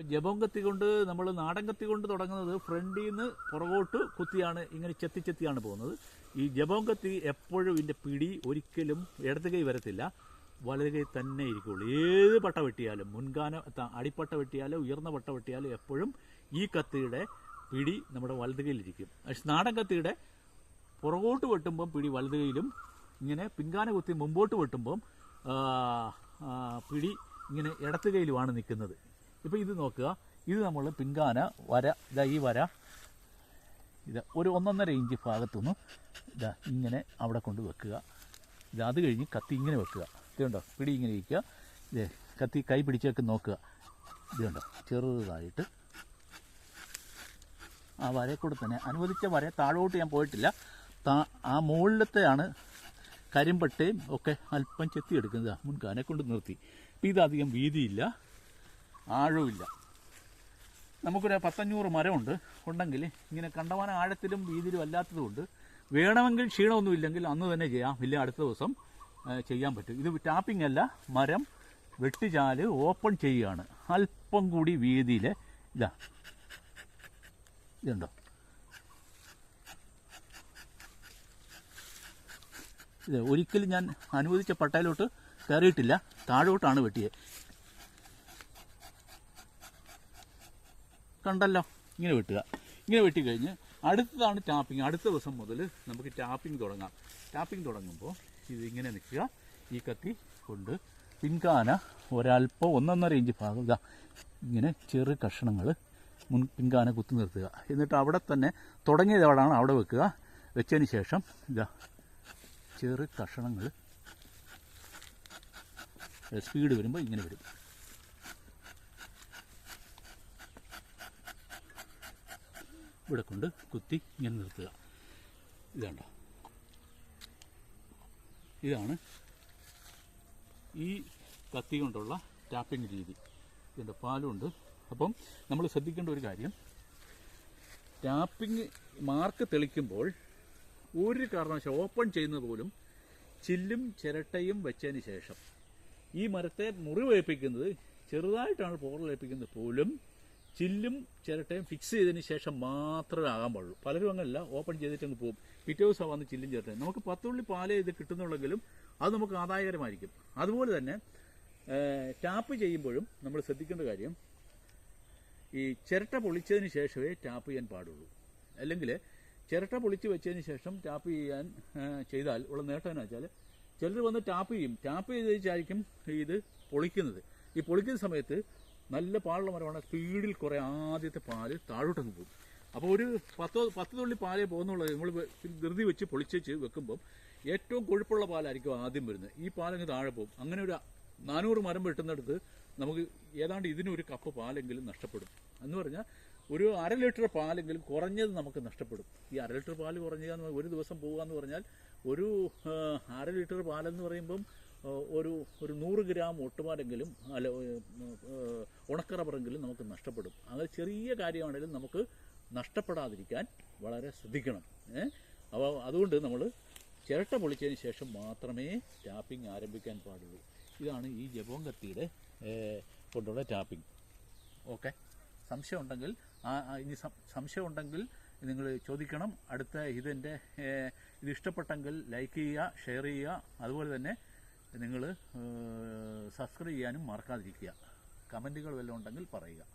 അപ്പോൾ ജപം കത്തി കൊണ്ട് നമ്മൾ നാടൻ കത്തി കൊണ്ട് തുടങ്ങുന്നത് ഫ്രണ്ടിൽ നിന്ന് പുറകോട്ട് കുത്തിയാണ് ഇങ്ങനെ ചെത്തി ചെത്തിയാണ് പോകുന്നത്. ഈ ജപം കത്തി എപ്പോഴും ഇതിന്റെ പിടി ഒരിക്കലും ഇടത് കൈ വരത്തില്ല. വലത് കൈ തന്നെ ഇരിക്കുള്ളൂ. ഏത് പട്ട വെട്ടിയാലും മുൻകാന അടിപ്പട്ട വെട്ടിയാലും ഉയർന്ന പട്ട വെട്ടിയാലും എപ്പോഴും ഈ കത്തിയുടെ പിടി നമ്മുടെ വലത് കൈയിലിരിക്കും പക്ഷെ നാടൻ കത്തിയുടെ പുറകോട്ട് വെട്ടുമ്പം പിടി വലത് കൈയിലും ഇങ്ങനെ പിൻകാന കുത്തി മുമ്പോട്ട് വെട്ടുമ്പം പിടി ഇങ്ങനെ ഇടത്ത് കൈയിലുമാണ് നിൽക്കുന്നത്. ഇപ്പോൾ ഇത് നോക്കുക. ഇത് നമ്മൾ പിങ്കാന വര ഇതാ ഈ വര. ഇത് ഒരു ഒന്നൊന്നര ഇഞ്ച് ഭാഗത്തുനിന്ന് ഇതാ ഇങ്ങനെ അവിടെ കൊണ്ട് വെക്കുക. ഇത് അത് കഴിഞ്ഞ് കത്തി ഇങ്ങനെ വെക്കുക. ഇതുണ്ടോ പിടി ഇങ്ങനെ ഇരിക്കുക. ഇത് കത്തി കൈ പിടിച്ചൊക്കെ നോക്കുക. ഇതുണ്ടോ ചെറുതായിട്ട്. ആ വരയെ കൂടെ തന്നെ. അനുവദിച്ച വര താഴോട്ട് ഞാൻ പോയിട്ടില്ല. താ ആ മുകളിലത്തെയാണ് കരിമ്പട്ടയും ഒക്കെ അല്പം ചെത്തിയെടുക്കുന്നത്. മുൻകാനെ കൊണ്ട് നിർത്തി. ഇപ്പം ഇതധികം വീതിയില്ല. ആഴവുമില്ല. നമുക്കൊരു പത്തഞ്ഞൂറ് മരമുണ്ട്. ഉണ്ടെങ്കിൽ ഇങ്ങനെ കണ്ടവാന ആഴത്തിലും വീതിയിലും അല്ലാത്തതുകൊണ്ട് വേണമെങ്കിൽ ക്ഷീണമൊന്നുമില്ലെങ്കിൽ അന്ന് തന്നെ ചെയ്യാം. ഇല്ല അടുത്ത ദിവസം ചെയ്യാൻ പറ്റും. ഇത് ടാപ്പിംഗ് അല്ല മരം വെട്ടിചാൽ ഓപ്പൺ ചെയ്യുകയാണ്. അല്പം കൂടി വീതിയിൽ ഇതാ. ഇതുണ്ടോ? ഇത് ഒരിക്കലും ഞാൻ അനുവദിച്ച പട്ടയിലോട്ട് കയറിയിട്ടില്ല. താഴോട്ടാണ് വെട്ടിയത് കണ്ടല്ലോ? ഇങ്ങനെ വെട്ടുക. ഇങ്ങനെ വെട്ടി കഴിഞ്ഞ് അടുത്തതാണ് ടാപ്പിംഗ് അടുത്ത ദിവസം മുതൽ നമുക്ക് ടാപ്പിംഗ് തുടങ്ങാം. ടാപ്പിംഗ് തുടങ്ങുമ്പോൾ ഇത് ഇങ്ങനെ നിൽക്കുക. ഈ കത്തി കൊണ്ട് പിൻകാന ഒരല്പം ഒന്നൊന്നര ഇഞ്ച് ഭാഗം ഇങ്ങനെ ചെറു കഷ്ണങ്ങൾ മുൻ പിൻകാന കുത്തി നിർത്തുക. എന്നിട്ട് അവിടെ തന്നെ തുടങ്ങിയത് എവിടെയാണ്? അവിടെ വെക്കുക. വെച്ചതിന് ശേഷം ഇതാ ചെറു കഷണങ്ങൾ സ്പീഡ് വരുമ്പോൾ ഇങ്ങനെ വരും. ഇവിടെ കൊണ്ട് കുത്തി ഇങ്ങനെ നിർത്തുക. ഇതാണ്ട. ഇതാണ് ഈ കത്തി കൊണ്ടുള്ള ടാപ്പിംഗ് രീതി. ഇതിന്റെ പാലുണ്ട്. അപ്പം നമ്മൾ ശ്രദ്ധിക്കേണ്ട ഒരു കാര്യം. ടാപ്പിംഗ് മാർക്ക് തെളിക്കുമ്പോൾ ഒരു കാരണവശാൽ ഓപ്പൺ ചെയ്യുന്നത് പോലും ചില്ലും ചിരട്ടയും വെച്ചതിന് ശേഷം ഈ മരത്തെ മുറിവേൽപ്പിക്കുന്നത് ചെറുതായിട്ടാണ് പോറലേൽപ്പിക്കുന്നത് പോലും ചില്ലും ചിരട്ടയും ഫിക്സ് ചെയ്തതിന് ശേഷം മാത്രമേ ആകാൻ പാടുള്ളൂ. പലരും അങ്ങനല്ല ഓപ്പൺ ചെയ്തിട്ട് അങ്ങ് പോകും. പിറ്റേ ദിവസം വന്ന് ചില്ലും ചിരട്ടയും. നമുക്ക് പത്തുള്ളി പാലേ ഇത് കിട്ടുന്നുള്ളെങ്കിലും അത് നമുക്ക് ആദായകരമായിരിക്കും. അതുപോലെ തന്നെ ടാപ്പ് ചെയ്യുമ്പോഴും നമ്മൾ ശ്രദ്ധിക്കേണ്ട കാര്യം ഈ ചിരട്ട പൊളിച്ചതിന് ശേഷമേ ടാപ്പ് ചെയ്യാൻ പാടുള്ളൂ. അല്ലെങ്കിൽ ചിരട്ട പൊളിച്ച് വെച്ചതിന് ശേഷം ടാപ്പ് ചെയ്യാൻ ചെയ്താൽ ഉള്ള നേട്ടം എന്ന് വെച്ചാൽ ചിലർ വന്ന് ടാപ്പ് ചെയ്യും. ടാപ്പ് ചെയ്ത് വെച്ചായിരിക്കും ഇത് പൊളിക്കുന്നത്. ഈ പൊളിക്കുന്ന സമയത്ത് നല്ല പാലുള്ള മരമാണ്. സ്പീഡിൽ കുറേ ആദ്യത്തെ പാൽ താഴോട്ടങ്ങ് പോകും. അപ്പോൾ ഒരു പത്തോ പത്ത് തുള്ളി പാലേ പോകുന്നുള്ളത് നമ്മൾ ധൃതി വെച്ച് പൊളിച്ച് വെക്കുമ്പോൾ ഏറ്റവും കൊഴുപ്പുള്ള പാലായിരിക്കും ആദ്യം വരുന്നത്. ഈ പാലങ്ങ് താഴെ പോകും. അങ്ങനെ ഒരു നാനൂറ് മരം വെട്ടുന്നിടത്ത് നമുക്ക് ഏതാണ്ട് ഇതിനൊരു കപ്പ് പാലെങ്കിലും നഷ്ടപ്പെടും. എന്ന് പറഞ്ഞാൽ ഒരു അര ലിറ്റർ പാലെങ്കിലും കുറഞ്ഞത് നമുക്ക് നഷ്ടപ്പെടും. ഈ അര ലിറ്റർ പാൽ കുറഞ്ഞ ഒരു ദിവസം പോകുക എന്ന് പറഞ്ഞാൽ ഒരു അര ലിറ്റർ പാലെന്ന് പറയുമ്പം ഒരു ഒരു നൂറ് ഗ്രാം ഒട്ടുമാരെങ്കിലും അല്ല ഉണക്കറബറെങ്കിലും നമുക്ക് നഷ്ടപ്പെടും. അങ്ങനെ ചെറിയ കാര്യമാണെങ്കിലും നമുക്ക് നഷ്ടപ്പെടാതിരിക്കാൻ വളരെ ശ്രദ്ധിക്കണം അപ്പോൾ അതുകൊണ്ട് നമ്മൾ ചിരട്ട പൊളിച്ചതിന് ശേഷം മാത്രമേ ടാപ്പിംഗ് ആരംഭിക്കാൻ പാടുള്ളൂ. ഇതാണ് ഈ ജപോം കത്തിയുടെ കൊണ്ടുള്ള ടാപ്പിംഗ്. ഓക്കെ? സംശയമുണ്ടെങ്കിൽ ഇനി സംശയമുണ്ടെങ്കിൽ നിങ്ങൾ ചോദിക്കണം. അടുത്ത ഇതിന്റെ ഇത് ഇഷ്ടപ്പെട്ടെങ്കിൽ ലൈക്ക് ചെയ്യുക ഷെയർ ചെയ്യുക. അതുപോലെ തന്നെ നിങ്ങൾ സബ്സ്ക്രൈബ് ചെയ്യാനും മറക്കാതിരിക്കുക. കമന്റുകൾ വല്ലതും ഉണ്ടെങ്കിൽ പറയുക.